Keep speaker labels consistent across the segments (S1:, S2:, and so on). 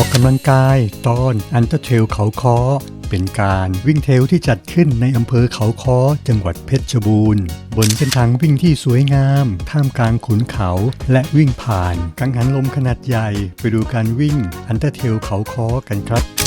S1: ออกกำลังกายตอนอันเตอร์เทลเขาค้อเป็นการวิ่งเทลที่จัดขึ้นในอำเภอเขาค้อจังหวัดเพชรบูรณ์ บนเส้นทางวิ่งที่สวยงาม ท่ามกลางขุนเขา และวิ่งผ่าน กังหันลมขนาดใหญ่ ไปดูการวิ่งอันเตอร์เทลเขาค้อกันครับ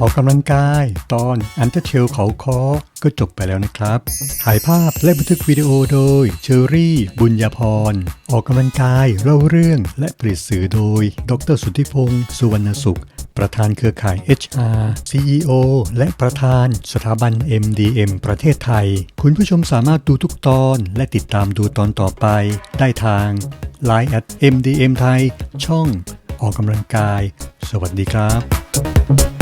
S1: ออกกำลังกาย ตอนอันเตอร์เทลเขาคอก็จบไปแล้วนะครับ ถ่ายภาพและบันทึกวิดีโอโดยเชอรี่ บุญญาพร ออกกำลังกายเล่าเรื่องและผลิตสื่อโดย ดรสุทธิพงศ์สุวรรณสุข ประธานเครือข่าย HR CEO และประธานสถาบัน MDM ประเทศไทย คุณผู้ชมสามารถดูทุกตอนและติดตามดูตอนต่อไปได้ทาง Line at MDM ไทยช่องออกกำลังกาย สวัสดีครับ